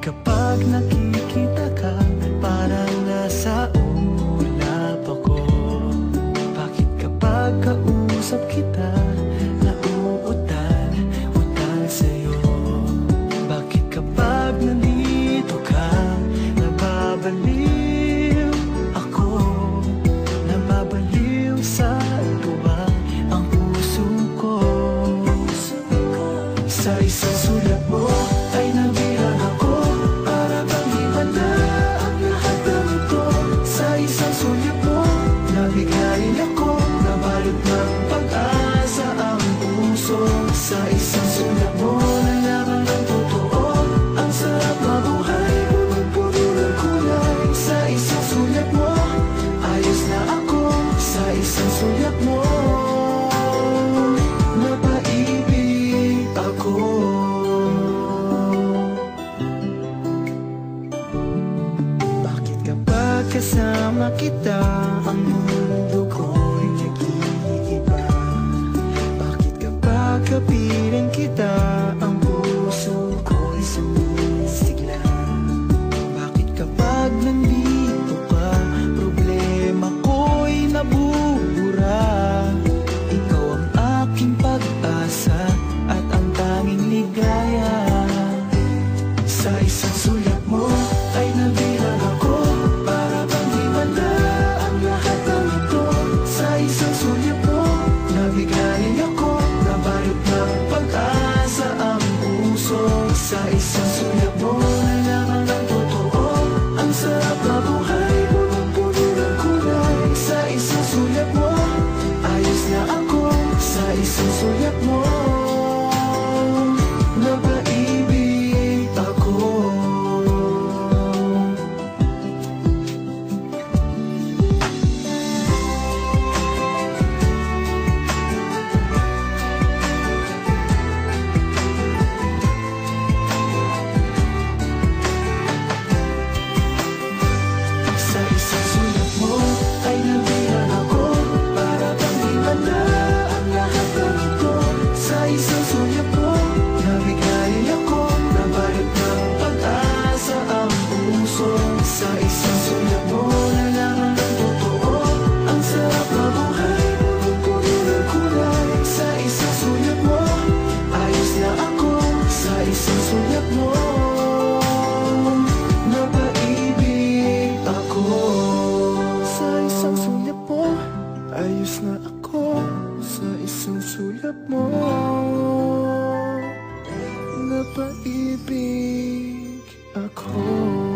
Kapag nakita kasama kita Ang mundo ko'y nag-iiba. Bakit kapag kapiling kita Ang puso ko'y sumisigla? Bakit kapag nandito? harap mo Napaibig ako.